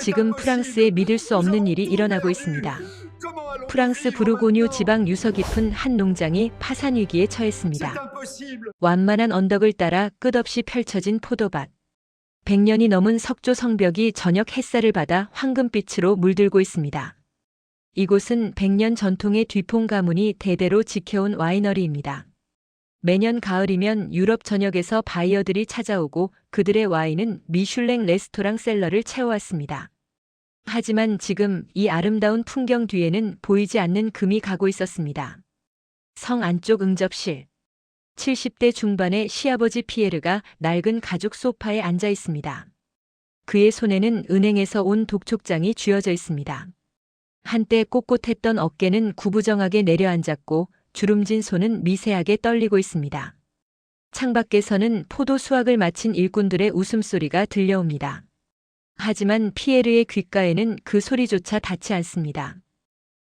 지금 프랑스에 믿을 수 없는 일이 일어나고 있습니다. 프랑스 부르고뉴 지방 유서 깊은 한 농장이 파산 위기에 처했습니다. 완만한 언덕을 따라 끝없이 펼쳐진 포도밭. 100년이 넘은 석조 성벽이 저녁 햇살을 받아 황금빛으로 물들고 있습니다. 이곳은 100년 전통의 뒤풍 가문이 대대로 지켜온 와이너리입니다. 매년 가을이면 유럽 전역에서 바이어들이 찾아오고 그들의 와인은 미슐랭 레스토랑 셀러를 채워왔습니다. 하지만 지금 이 아름다운 풍경 뒤에는 보이지 않는 금이 가고 있었습니다. 성 안쪽 응접실. 70대 중반의 시아버지 피에르가 낡은 가죽 소파에 앉아 있습니다. 그의 손에는 은행에서 온 독촉장이 쥐어져 있습니다. 한때 꼿꼿했던 어깨는 구부정하게 내려앉았고 주름진 손은 미세하게 떨리고 있습니다. 창밖에서는 포도 수확을 마친 일꾼들의 웃음소리가 들려옵니다. 하지만 피에르의 귓가에는 그 소리조차 닿지 않습니다.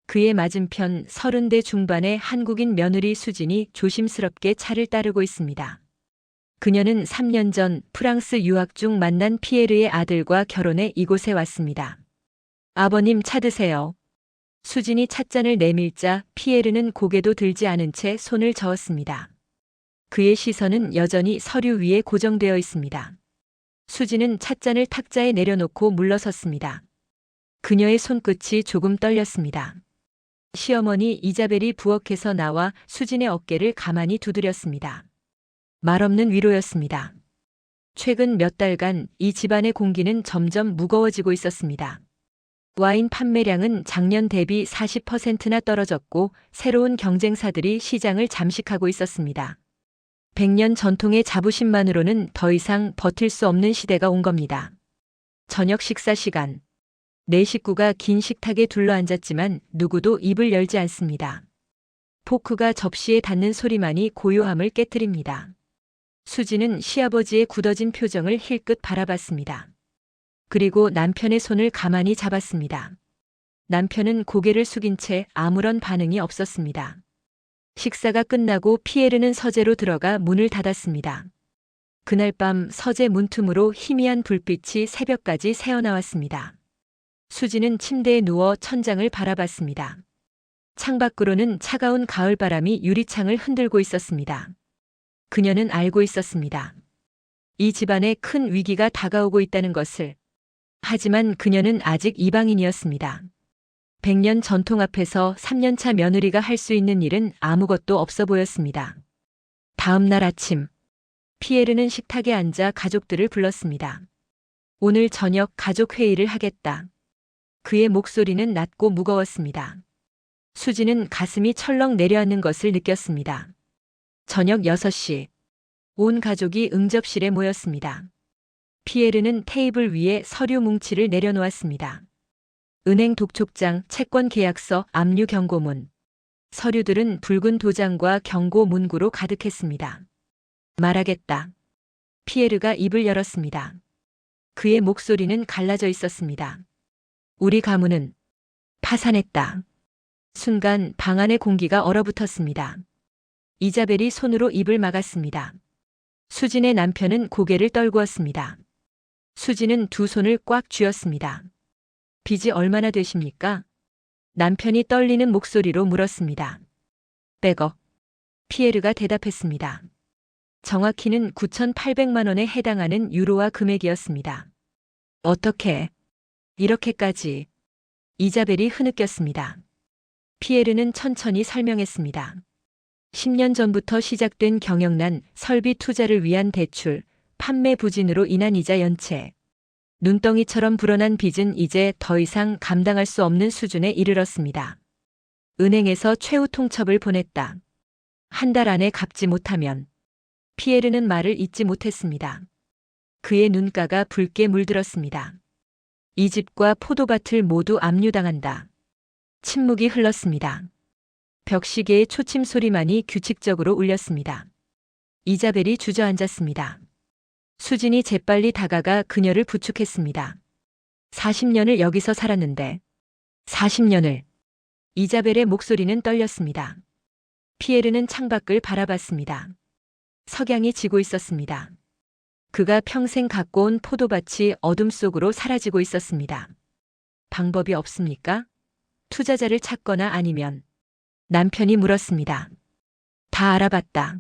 그의 맞은편 서른대 중반의 한국인 며느리 수진이 조심스럽게 차를 따르고 있습니다. 그녀는 3년 전 프랑스 유학 중 만난 피에르의 아들과 결혼해 이곳에 왔습니다. 아버님 차 드세요. 수진이 찻잔을 내밀자 피에르는 고개도 들지 않은 채 손을 저었습니다. 그의 시선은 여전히 서류 위에 고정되어 있습니다. 수진은 찻잔을 탁자에 내려놓고 물러섰습니다. 그녀의 손끝이 조금 떨렸습니다. 시어머니 이자벨이 부엌에서 나와 수진의 어깨를 가만히 두드렸습니다. 말없는 위로였습니다. 최근 몇 달간 이 집안의 공기는 점점 무거워지고 있었습니다. 와인 판매량은 작년 대비 40%나 떨어졌고 새로운 경쟁사들이 시장을 잠식하고 있었습니다. 100년 전통의 자부심만으로는 더 이상 버틸 수 없는 시대가 온 겁니다. 저녁 식사 시간. 네 식구가 긴 식탁에 둘러앉았지만 누구도 입을 열지 않습니다. 포크가 접시에 닿는 소리만이 고요함을 깨뜨립니다. 수지는 시아버지의 굳어진 표정을 힐끗 바라봤습니다. 그리고 남편의 손을 가만히 잡았습니다. 남편은 고개를 숙인 채 아무런 반응이 없었습니다. 식사가 끝나고 피에르는 서재로 들어가 문을 닫았습니다. 그날 밤 서재 문틈으로 희미한 불빛이 새벽까지 새어나왔습니다. 수지는 침대에 누워 천장을 바라봤습니다. 창밖으로는 차가운 가을 바람이 유리창을 흔들고 있었습니다. 그녀는 알고 있었습니다. 이 집안에 큰 위기가 다가오고 있다는 것을. 하지만 그녀는 아직 이방인이었습니다. 100년 전통 앞에서 3년차 며느리가 할 수 있는 일은 아무것도 없어 보였습니다. 다음 날 아침, 피에르는 식탁에 앉아 가족들을 불렀습니다. 오늘 저녁 가족 회의를 하겠다. 그의 목소리는 낮고 무거웠습니다. 수지는 가슴이 철렁 내려앉는 것을 느꼈습니다. 저녁 6시, 온 가족이 응접실에 모였습니다. 피에르는 테이블 위에 서류 뭉치를 내려놓았습니다. 은행 독촉장, 채권 계약서, 압류 경고문. 서류들은 붉은 도장과 경고 문구로 가득했습니다. 말하겠다. 피에르가 입을 열었습니다. 그의 목소리는 갈라져 있었습니다. 우리 가문은 파산했다. 순간 방 안의 공기가 얼어붙었습니다. 이자벨이 손으로 입을 막았습니다. 수진의 남편은 고개를 떨구었습니다. 수진은 두 손을 꽉 쥐었습니다. 빚이 얼마나 되십니까? 남편이 떨리는 목소리로 물었습니다. 백억. 피에르가 대답했습니다. 정확히는 9,800만 원에 해당하는 유로화 금액이었습니다. 어떻게 이렇게까지 이자벨이 흐느꼈습니다. 피에르는 천천히 설명했습니다. 10년 전부터 시작된 경영난 설비 투자를 위한 대출, 판매 부진으로 인한 이자 연체. 눈덩이처럼 불어난 빚은 이제 더 이상 감당할 수 없는 수준에 이르렀습니다. 은행에서 최후 통첩을 보냈다. 한 달 안에 갚지 못하면 피에르는 말을 잇지 못했습니다. 그의 눈가가 붉게 물들었습니다. 이 집과 포도밭을 모두 압류당한다. 침묵이 흘렀습니다. 벽시계의 초침 소리만이 규칙적으로 울렸습니다. 이자벨이 주저앉았습니다. 수진이 재빨리 다가가 그녀를 부축했습니다. 40년을 여기서 살았는데 40년을 이자벨의 목소리는 떨렸습니다. 피에르는 창밖을 바라봤습니다. 석양이 지고 있었습니다. 그가 평생 갖고 온 포도밭이 어둠 속으로 사라지고 있었습니다. 방법이 없습니까? 투자자를 찾거나 아니면 남편이 물었습니다. 다 알아봤다.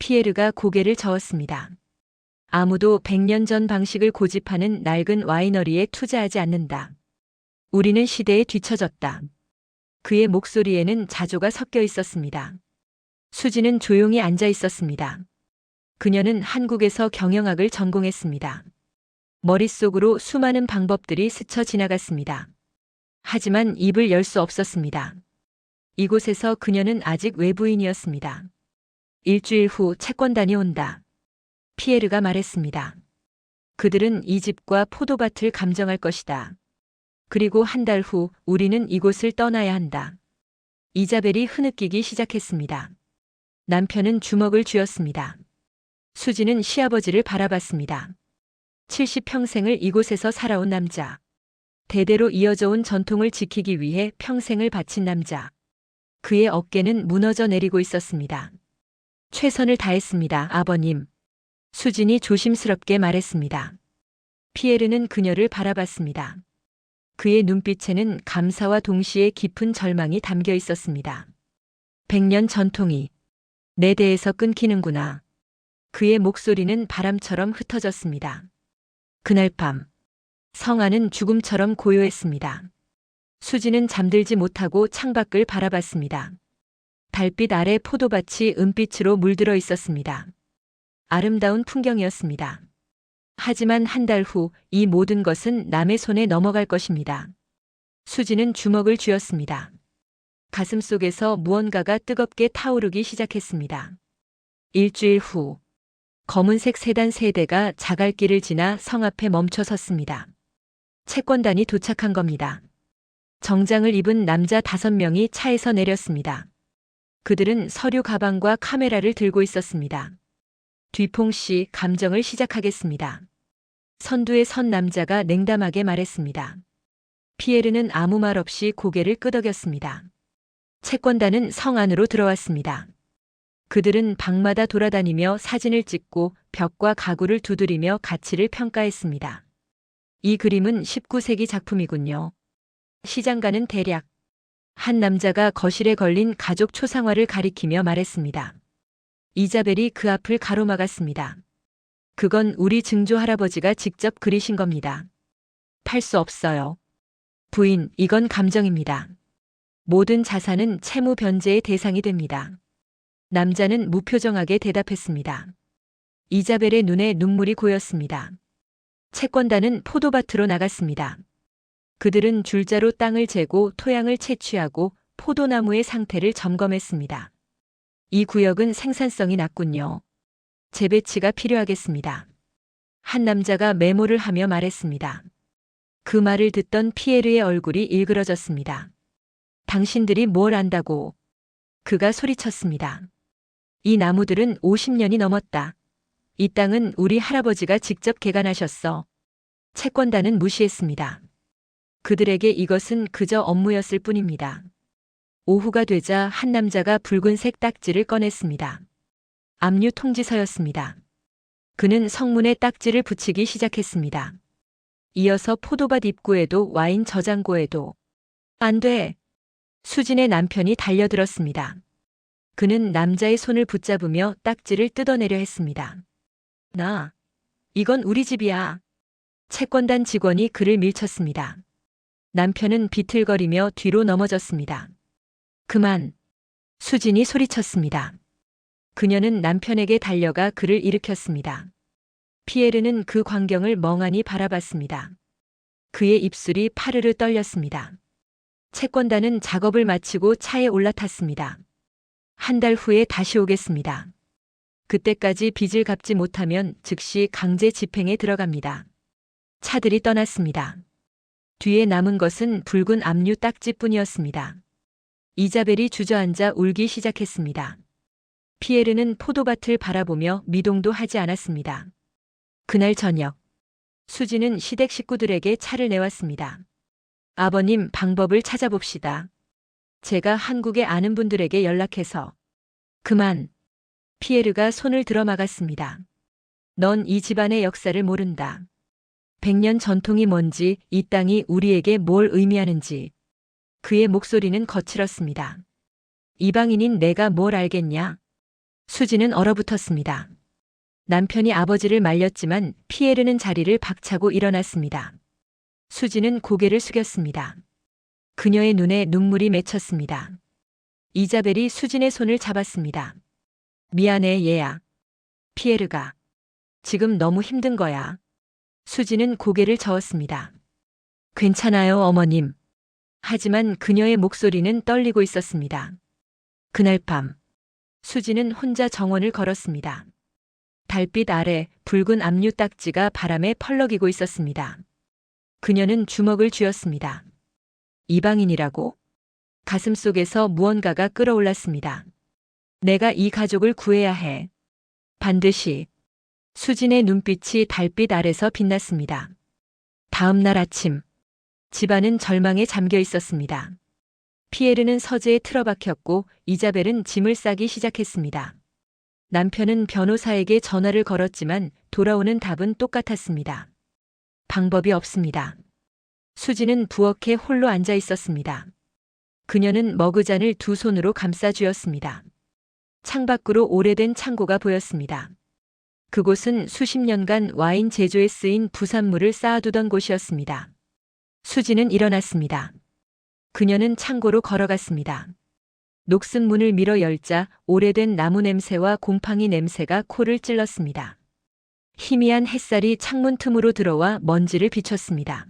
피에르가 고개를 저었습니다. 아무도 100년 전 방식을 고집하는 낡은 와이너리에 투자하지 않는다. 우리는 시대에 뒤처졌다. 그의 목소리에는 자조가 섞여 있었습니다. 수지는 조용히 앉아 있었습니다. 그녀는 한국에서 경영학을 전공했습니다. 머릿속으로 수많은 방법들이 스쳐 지나갔습니다. 하지만 입을 열 수 없었습니다. 이곳에서 그녀는 아직 외부인이었습니다. 일주일 후 채권단이 온다. 피에르가 말했습니다. 그들은 이 집과 포도밭을 감정할 것이다. 그리고 한 달 후 우리는 이곳을 떠나야 한다. 이자벨이 흐느끼기 시작했습니다. 남편은 주먹을 쥐었습니다. 수지는 시아버지를 바라봤습니다. 70평생을 이곳에서 살아온 남자. 대대로 이어져 온 전통을 지키기 위해 평생을 바친 남자. 그의 어깨는 무너져 내리고 있었습니다. 최선을 다했습니다, 아버님. 수진이 조심스럽게 말했습니다. 피에르는 그녀를 바라봤습니다. 그의 눈빛에는 감사와 동시에 깊은 절망이 담겨 있었습니다. 백년 전통이 내 대에서 끊기는구나. 그의 목소리는 바람처럼 흩어졌습니다. 그날 밤, 성아는 죽음처럼 고요했습니다. 수지는 잠들지 못하고 창밖을 바라봤습니다. 달빛 아래 포도밭이 은빛으로 물들어 있었습니다. 아름다운 풍경이었습니다. 하지만 한 달 후 이 모든 것은 남의 손에 넘어갈 것입니다. 수지는 주먹을 쥐었습니다. 가슴 속에서 무언가가 뜨겁게 타오르기 시작했습니다. 일주일 후, 검은색 세단 세 대가 자갈길을 지나 성 앞에 멈춰 섰습니다. 채권단이 도착한 겁니다. 정장을 입은 남자 다섯 명이 차에서 내렸습니다. 그들은 서류 가방과 카메라를 들고 있었습니다. 뒤퐁씨 감정을 시작하겠습니다. 선두에 선 남자가 냉담하게 말했습니다. 피에르는 아무 말 없이 고개를 끄덕였습니다. 채권단은 성 안으로 들어왔습니다. 그들은 방마다 돌아다니며 사진을 찍고 벽과 가구를 두드리며 가치를 평가했습니다. 이 그림은 19세기 작품이군요. 시장가는 대략 한 남자가 거실에 걸린 가족 초상화를 가리키며 말했습니다. 이자벨이 그 앞을 가로막았습니다. 그건 우리 증조 할아버지가 직접 그리신 겁니다. 팔 수 없어요. 부인, 이건 감정입니다. 모든 자산은 채무 변제의 대상이 됩니다. 남자는 무표정하게 대답했습니다. 이자벨의 눈에 눈물이 고였습니다. 채권단은 포도밭으로 나갔습니다. 그들은 줄자로 땅을 재고 토양을 채취하고 포도나무의 상태를 점검했습니다. 이 구역은 생산성이 낮군요. 재배치가 필요하겠습니다. 한 남자가 메모를 하며 말했습니다. 그 말을 듣던 피에르의 얼굴이 일그러졌습니다. 당신들이 뭘 안다고? 그가 소리쳤습니다. 이 나무들은 50년이 넘었다. 이 땅은 우리 할아버지가 직접 개간하셨어. 채권단은 무시했습니다. 그들에게 이것은 그저 업무였을 뿐입니다. 오후가 되자 한 남자가 붉은색 딱지를 꺼냈습니다. 압류 통지서였습니다. 그는 성문에 딱지를 붙이기 시작했습니다. 이어서 포도밭 입구에도 와인 저장고에도 안 돼. 수진의 남편이 달려들었습니다. 그는 남자의 손을 붙잡으며 딱지를 뜯어내려 했습니다. 나, 이건 우리 집이야. 채권단 직원이 그를 밀쳤습니다. 남편은 비틀거리며 뒤로 넘어졌습니다. 그만. 수진이 소리쳤습니다. 그녀는 남편에게 달려가 그를 일으켰습니다. 피에르는 그 광경을 멍하니 바라봤습니다. 그의 입술이 파르르 떨렸습니다. 채권단은 작업을 마치고 차에 올라탔습니다. 한 달 후에 다시 오겠습니다. 그때까지 빚을 갚지 못하면 즉시 강제 집행에 들어갑니다. 차들이 떠났습니다. 뒤에 남은 것은 붉은 압류 딱지뿐이었습니다. 이자벨이 주저앉아 울기 시작했습니다. 피에르는 포도밭을 바라보며 미동도 하지 않았습니다. 그날 저녁, 수지는 시댁 식구들에게 차를 내왔습니다. 아버님 방법을 찾아봅시다. 제가 한국에 아는 분들에게 연락해서 그만. 피에르가 손을 들어 막았습니다. 넌 이 집안의 역사를 모른다. 백년 전통이 뭔지, 이 땅이 우리에게 뭘 의미하는지. 그의 목소리는 거칠었습니다. 이방인인 내가 뭘 알겠냐? 수지는 얼어붙었습니다. 남편이 아버지를 말렸지만 피에르는 자리를 박차고 일어났습니다. 수지는 고개를 숙였습니다. 그녀의 눈에 눈물이 맺혔습니다. 이자벨이 수진의 손을 잡았습니다. 미안해, 얘야. 피에르가. 지금 너무 힘든 거야. 수지는 고개를 저었습니다. 괜찮아요, 어머님. 하지만 그녀의 목소리는 떨리고 있었습니다. 그날 밤, 수지는 혼자 정원을 걸었습니다. 달빛 아래 붉은 압류 딱지가 바람에 펄럭이고 있었습니다. 그녀는 주먹을 쥐었습니다. 이방인이라고? 가슴 속에서 무언가가 끌어올랐습니다. 내가 이 가족을 구해야 해. 반드시. 수진의 눈빛이 달빛 아래서 빛났습니다. 다음 날 아침, 집안은 절망에 잠겨 있었습니다. 피에르는 서재에 틀어박혔고 이자벨은 짐을 싸기 시작했습니다. 남편은 변호사에게 전화를 걸었지만 돌아오는 답은 똑같았습니다. 방법이 없습니다. 수지는 부엌에 홀로 앉아 있었습니다. 그녀는 머그잔을 두 손으로 감싸 쥐었습니다. 창밖으로 오래된 창고가 보였습니다. 그곳은 수십 년간 와인 제조에 쓰인 부산물을 쌓아두던 곳이었습니다. 수지는 일어났습니다. 그녀는 창고로 걸어갔습니다. 녹슨 문을 밀어 열자 오래된 나무 냄새와 곰팡이 냄새가 코를 찔렀습니다. 희미한 햇살이 창문 틈으로 들어와 먼지를 비췄습니다.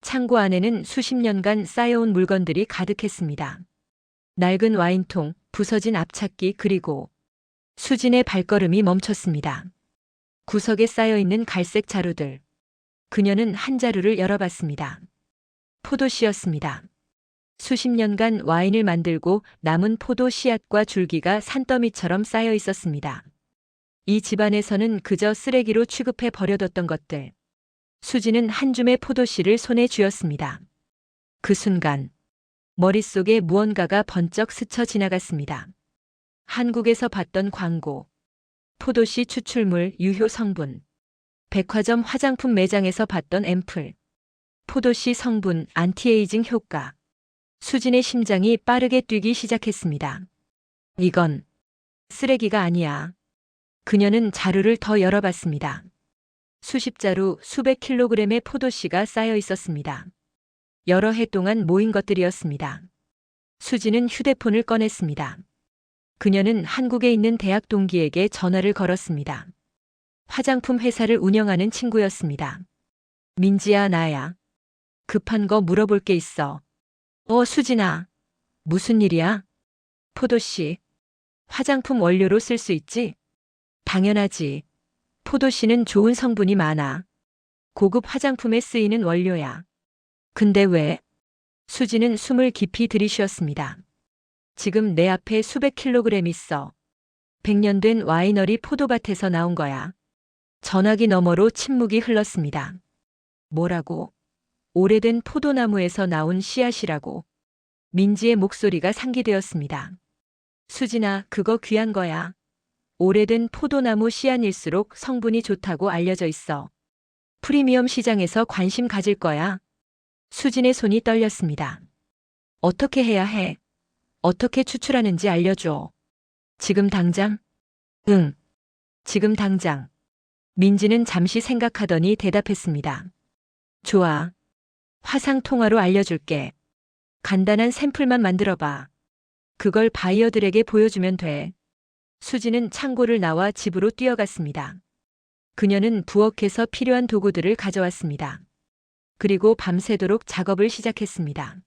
창고 안에는 수십 년간 쌓여온 물건들이 가득했습니다. 낡은 와인통, 부서진 앞찾기 그리고 수진의 발걸음이 멈췄습니다. 구석에 쌓여 있는 갈색 자루들. 그녀는 한 자루를 열어봤습니다. 포도씨였습니다. 수십 년간 와인을 만들고 남은 포도 씨앗과 줄기가 산더미처럼 쌓여 있었습니다. 이 집안에서는 그저 쓰레기로 취급해 버려뒀던 것들. 수지는 한 줌의 포도 씨를 손에 쥐었습니다. 그 순간 머릿속에 무언가가 번쩍 스쳐 지나갔습니다. 한국에서 봤던 광고, 포도씨 추출물 유효 성분, 백화점 화장품 매장에서 봤던 앰플, 포도씨 성분 안티에이징 효과. 수진의 심장이 빠르게 뛰기 시작했습니다. 이건 쓰레기가 아니야. 그녀는 자루를 더 열어봤습니다. 수십 자루 수백 킬로그램의 포도씨가 쌓여 있었습니다. 여러 해 동안 모인 것들이었습니다. 수지는 휴대폰을 꺼냈습니다. 그녀는 한국에 있는 대학 동기에게 전화를 걸었습니다. 화장품 회사를 운영하는 친구였습니다. 민지야, 나야. 급한 거 물어볼 게 있어. 어, 수진아. 무슨 일이야? 포도씨. 화장품 원료로 쓸 수 있지? 당연하지. 포도씨는 좋은 성분이 많아. 고급 화장품에 쓰이는 원료야. 근데 왜? 수지는 숨을 깊이 들이쉬었습니다. 지금 내 앞에 수백 킬로그램 있어. 백년 된 와이너리 포도밭에서 나온 거야. 전화기 너머로 침묵이 흘렀습니다. 뭐라고? 오래된 포도나무에서 나온 씨앗이라고. 민지의 목소리가 상기되었습니다. 수진아, 그거 귀한 거야. 오래된 포도나무 씨앗일수록 성분이 좋다고 알려져 있어. 프리미엄 시장에서 관심 가질 거야. 수진의 손이 떨렸습니다. 어떻게 해야 해? 어떻게 추출하는지 알려줘. 지금 당장? 응. 지금 당장. 민지는 잠시 생각하더니 대답했습니다. 좋아. 화상 통화로 알려줄게. 간단한 샘플만 만들어봐. 그걸 바이어들에게 보여주면 돼. 수지는 창고를 나와 집으로 뛰어갔습니다. 그녀는 부엌에서 필요한 도구들을 가져왔습니다. 그리고 밤새도록 작업을 시작했습니다.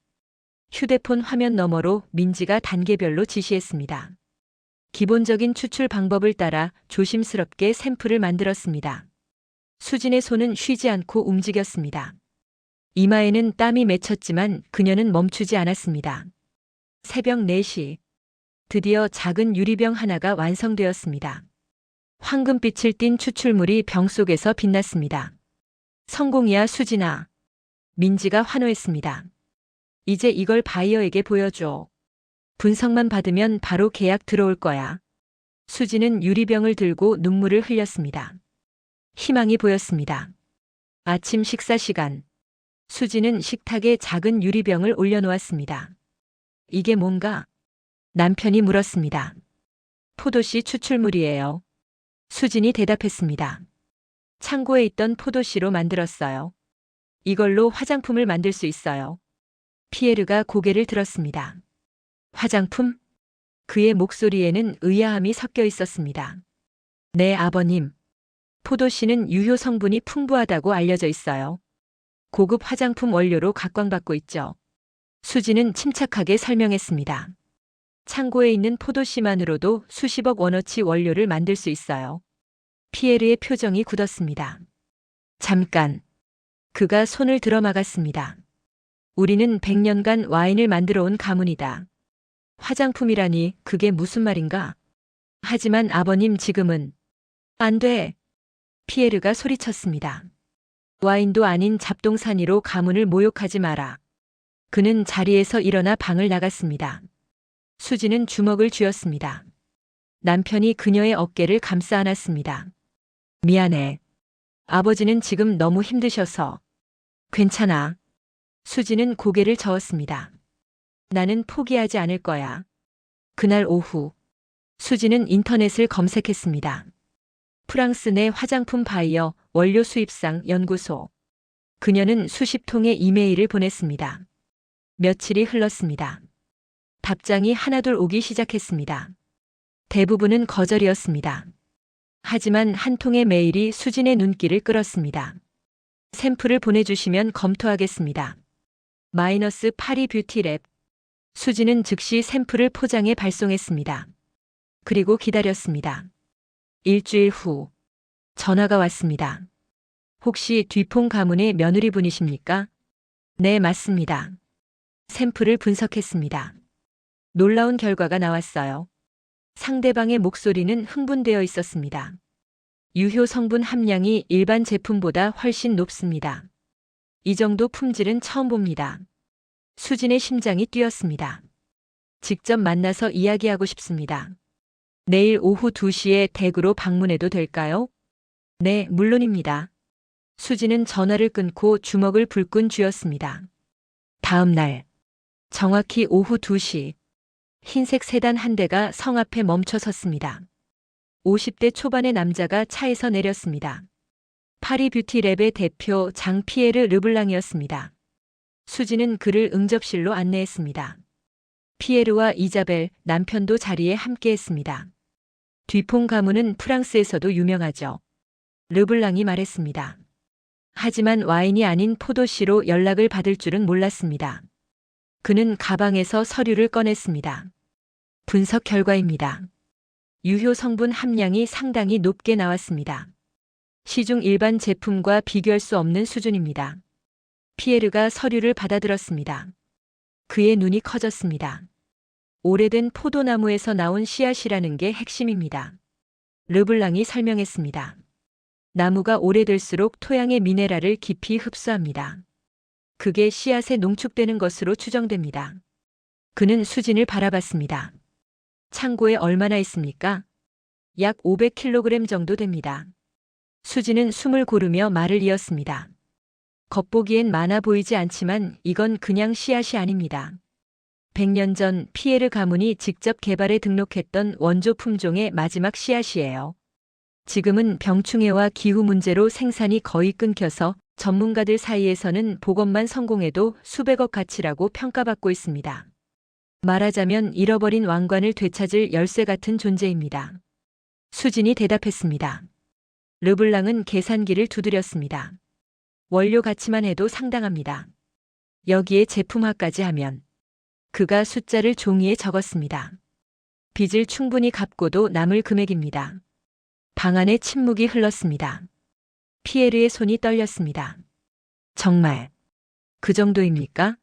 휴대폰 화면 너머로 민지가 단계별로 지시했습니다. 기본적인 추출 방법을 따라 조심스럽게 샘플을 만들었습니다. 수진의 손은 쉬지 않고 움직였습니다. 이마에는 땀이 맺혔지만 그녀는 멈추지 않았습니다. 새벽 4시. 드디어 작은 유리병 하나가 완성되었습니다. 황금빛을 띤 추출물이 병 속에서 빛났습니다. 성공이야, 수진아. 민지가 환호했습니다. 이제 이걸 바이어에게 보여줘. 분석만 받으면 바로 계약 들어올 거야. 수지는 유리병을 들고 눈물을 흘렸습니다. 희망이 보였습니다. 아침 식사 시간. 수지는 식탁에 작은 유리병을 올려놓았습니다. 이게 뭔가? 남편이 물었습니다. 포도씨 추출물이에요. 수진이 대답했습니다. 창고에 있던 포도씨로 만들었어요. 이걸로 화장품을 만들 수 있어요. 피에르가 고개를 들었습니다. 화장품? 그의 목소리에는 의아함이 섞여 있었습니다. 네, 아버님. 포도씨는 유효 성분이 풍부하다고 알려져 있어요. 고급 화장품 원료로 각광받고 있죠. 수지는 침착하게 설명했습니다. 창고에 있는 포도씨만으로도 수십억 원어치 원료를 만들 수 있어요. 피에르의 표정이 굳었습니다. 잠깐. 그가 손을 들어 막았습니다. 우리는 100년간 와인을 만들어 온 가문이다. 화장품이라니 그게 무슨 말인가? 하지만 아버님 지금은 안 돼. 피에르가 소리쳤습니다. 와인도 아닌 잡동사니로 가문을 모욕하지 마라. 그는 자리에서 일어나 방을 나갔습니다. 수지는 주먹을 쥐었습니다. 남편이 그녀의 어깨를 감싸 안았습니다. 미안해. 아버지는 지금 너무 힘드셔서. 괜찮아. 수지는 고개를 저었습니다. 나는 포기하지 않을 거야. 그날 오후, 수지는 인터넷을 검색했습니다. 프랑스 내 화장품 바이어 원료 수입상 연구소. 그녀는 수십 통의 이메일을 보냈습니다. 며칠이 흘렀습니다. 답장이 하나둘 오기 시작했습니다. 대부분은 거절이었습니다. 하지만 한 통의 메일이 수진의 눈길을 끌었습니다. 샘플을 보내주시면 검토하겠습니다. 마이너스 파리 뷰티랩. 수진은 즉시 샘플을 포장해 발송했습니다. 그리고 기다렸습니다. 일주일 후 전화가 왔습니다. 혹시 뒤풍 가문의 며느리분이십니까? 네, 맞습니다. 샘플을 분석했습니다. 놀라운 결과가 나왔어요. 상대방의 목소리는 흥분되어 있었습니다. 유효 성분 함량이 일반 제품보다 훨씬 높습니다. 이 정도 품질은 처음 봅니다. 수진의 심장이 뛰었습니다. 직접 만나서 이야기하고 싶습니다. 내일 오후 2시에 댁으로 방문해도 될까요? 네, 물론입니다. 수지는 전화를 끊고 주먹을 불끈 쥐었습니다. 다음 날, 정확히 오후 2시, 흰색 세단 한 대가 성 앞에 멈춰 섰습니다. 50대 초반의 남자가 차에서 내렸습니다. 파리 뷰티 랩의 대표 장 피에르 르블랑이었습니다. 수지는 그를 응접실로 안내했습니다. 피에르와 이자벨 남편도 자리에 함께했습니다. 뒤풍 가문은 프랑스에서도 유명하죠. 르블랑이 말했습니다. 하지만 와인이 아닌 포도씨로 연락을 받을 줄은 몰랐습니다. 그는 가방에서 서류를 꺼냈습니다. 분석 결과입니다. 유효 성분 함량이 상당히 높게 나왔습니다. 시중 일반 제품과 비교할 수 없는 수준입니다. 피에르가 서류를 받아들었습니다. 그의 눈이 커졌습니다. 오래된 포도나무에서 나온 씨앗이라는 게 핵심입니다. 르블랑이 설명했습니다. 나무가 오래될수록 토양의 미네랄을 깊이 흡수합니다. 그게 씨앗에 농축되는 것으로 추정됩니다. 그는 수진을 바라봤습니다. 창고에 얼마나 있습니까? 약 500kg 정도 됩니다. 수진은 숨을 고르며 말을 이었습니다. 겉보기엔 많아 보이지 않지만 이건 그냥 씨앗이 아닙니다. 100년 전 피에르 가문이 직접 개발해 등록했던 원조 품종의 마지막 씨앗이에요. 지금은 병충해와 기후 문제로 생산이 거의 끊겨서 전문가들 사이에서는 복원만 성공해도 수백억 가치라고 평가받고 있습니다. 말하자면 잃어버린 왕관을 되찾을 열쇠 같은 존재입니다. 수진이 대답했습니다. 르블랑은 계산기를 두드렸습니다. 원료 가치만 해도 상당합니다. 여기에 제품화까지 하면 그가 숫자를 종이에 적었습니다. 빚을 충분히 갚고도 남을 금액입니다. 방 안에 침묵이 흘렀습니다. 피에르의 손이 떨렸습니다. 정말 그 정도입니까?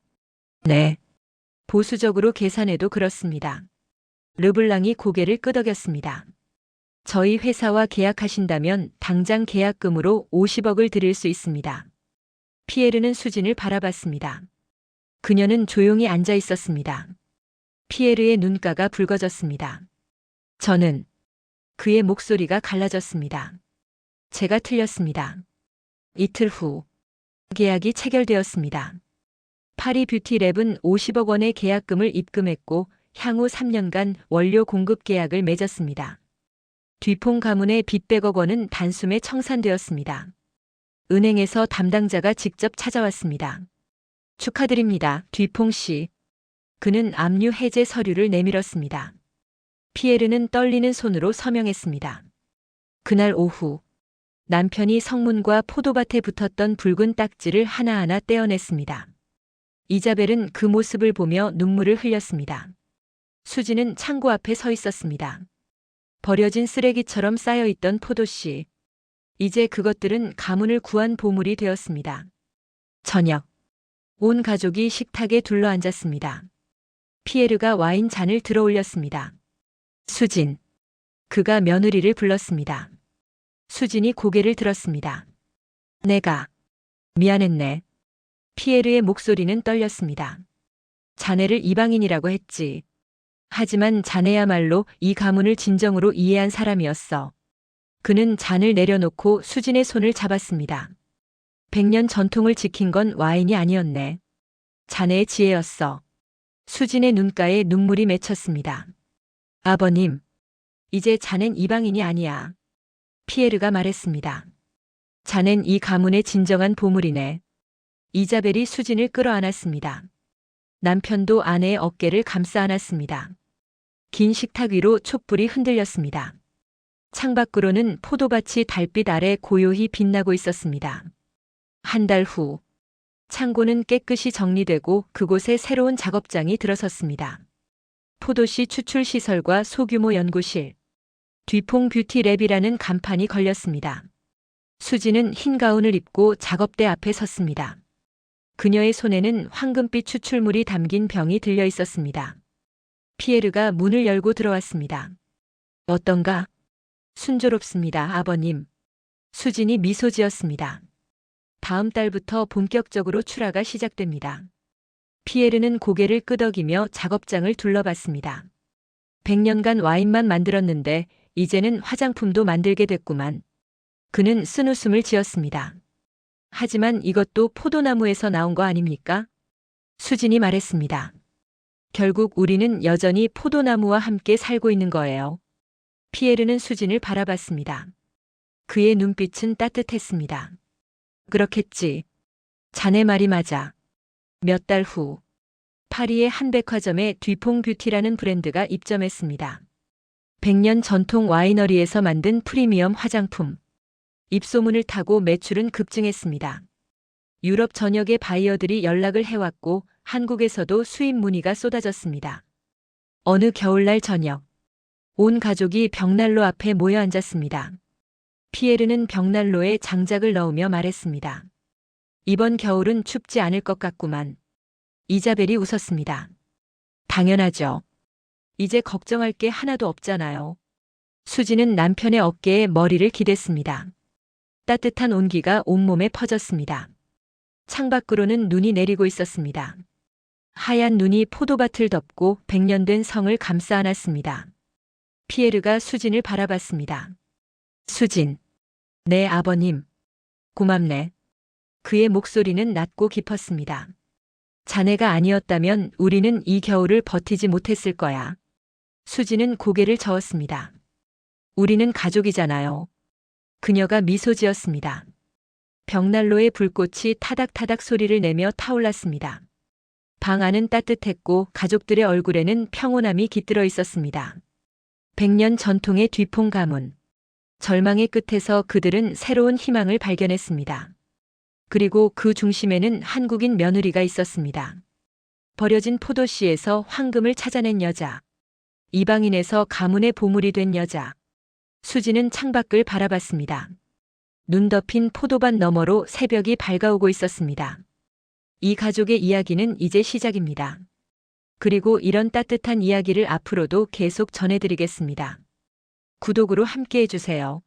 네. 보수적으로 계산해도 그렇습니다. 르블랑이 고개를 끄덕였습니다. 저희 회사와 계약하신다면 당장 계약금으로 50억을 드릴 수 있습니다. 피에르는 수진을 바라봤습니다. 그녀는 조용히 앉아 있었습니다. 피에르의 눈가가 붉어졌습니다. 저는 그의 목소리가 갈라졌습니다. 제가 틀렸습니다. 이틀 후 계약이 체결되었습니다. 파리 뷰티랩은 50억 원의 계약금을 입금했고 향후 3년간 원료 공급 계약을 맺었습니다. 뒤퐁 가문의 빚 100억 원은 단숨에 청산되었습니다. 은행에서 담당자가 직접 찾아왔습니다. 축하드립니다. 뒤퐁 씨. 그는 압류 해제 서류를 내밀었습니다. 피에르는 떨리는 손으로 서명했습니다. 그날 오후 남편이 성문과 포도밭에 붙었던 붉은 딱지를 하나하나 떼어냈습니다. 이자벨은 그 모습을 보며 눈물을 흘렸습니다. 수지는 창고 앞에 서 있었습니다. 버려진 쓰레기처럼 쌓여있던 포도씨. 이제 그것들은 가문을 구한 보물이 되었습니다. 저녁. 온 가족이 식탁에 둘러앉았습니다. 피에르가 와인 잔을 들어 올렸습니다. 수진. 그가 며느리를 불렀습니다. 수진이 고개를 들었습니다. 내가 미안했네. 피에르의 목소리는 떨렸습니다. 자네를 이방인이라고 했지. 하지만 자네야말로 이 가문을 진정으로 이해한 사람이었어. 그는 잔을 내려놓고 수진의 손을 잡았습니다. 백년 전통을 지킨 건 와인이 아니었네. 자네의 지혜였어. 수진의 눈가에 눈물이 맺혔습니다. 아버님, 이제 자넨 이방인이 아니야. 피에르가 말했습니다. 자넨 이 가문의 진정한 보물이네. 이자벨이 수진을 끌어안았습니다. 남편도 아내의 어깨를 감싸 안았습니다. 긴 식탁 위로 촛불이 흔들렸습니다. 창밖으로는 포도밭이 달빛 아래 고요히 빛나고 있었습니다. 한 달 후, 창고는 깨끗이 정리되고 그곳에 새로운 작업장이 들어섰습니다. 포도씨 추출 시설과 소규모 연구실, 뒤퐁 뷰티 랩이라는 간판이 걸렸습니다. 수지는 흰 가운을 입고 작업대 앞에 섰습니다. 그녀의 손에는 황금빛 추출물이 담긴 병이 들려 있었습니다. 피에르가 문을 열고 들어왔습니다. 어떤가? 순조롭습니다, 아버님. 수진이 미소 지었습니다. 다음 달부터 본격적으로 출하가 시작됩니다. 피에르는 고개를 끄덕이며 작업장을 둘러봤습니다. 100년간 와인만 만들었는데 이제는 화장품도 만들게 됐구만. 그는 쓴웃음을 지었습니다. 하지만 이것도 포도나무에서 나온 거 아닙니까? 수진이 말했습니다. 결국 우리는 여전히 포도나무와 함께 살고 있는 거예요. 피에르는 수진을 바라봤습니다. 그의 눈빛은 따뜻했습니다. 그렇겠지. 자네 말이 맞아. 몇 달 후, 파리의 한 백화점에 뒤퐁 뷰티라는 브랜드가 입점했습니다. 100년 전통 와이너리에서 만든 프리미엄 화장품. 입소문을 타고 매출은 급증했습니다. 유럽 전역의 바이어들이 연락을 해왔고 한국에서도 수입 문의가 쏟아졌습니다. 어느 겨울날 저녁, 온 가족이 벽난로 앞에 모여 앉았습니다. 피에르는 벽난로에 장작을 넣으며 말했습니다. 이번 겨울은 춥지 않을 것 같구만. 이자벨이 웃었습니다. 당연하죠. 이제 걱정할 게 하나도 없잖아요. 수지는 남편의 어깨에 머리를 기댔습니다. 따뜻한 온기가 온몸에 퍼졌습니다. 창밖으로는 눈이 내리고 있었습니다. 하얀 눈이 포도밭을 덮고 백년 된 성을 감싸 안았습니다. 피에르가 수진을 바라봤습니다. 수진, 내 아버님. 고맙네. 그의 목소리는 낮고 깊었습니다. 자네가 아니었다면 우리는 이 겨울을 버티지 못했을 거야. 수지는 고개를 저었습니다. 우리는 가족이잖아요. 그녀가 미소 지었습니다. 벽난로의 불꽃이 타닥타닥 소리를 내며 타올랐습니다. 방 안은 따뜻했고 가족들의 얼굴에는 평온함이 깃들어 있었습니다. 백년 전통의 뒤퐁 가문. 절망의 끝에서 그들은 새로운 희망을 발견했습니다. 그리고 그 중심에는 한국인 며느리가 있었습니다. 버려진 포도씨에서 황금을 찾아낸 여자. 이방인에서 가문의 보물이 된 여자. 수지는 창밖을 바라봤습니다. 눈 덮인 포도밭 너머로 새벽이 밝아오고 있었습니다. 이 가족의 이야기는 이제 시작입니다. 그리고 이런 따뜻한 이야기를 앞으로도 계속 전해드리겠습니다. 구독으로 함께 해주세요.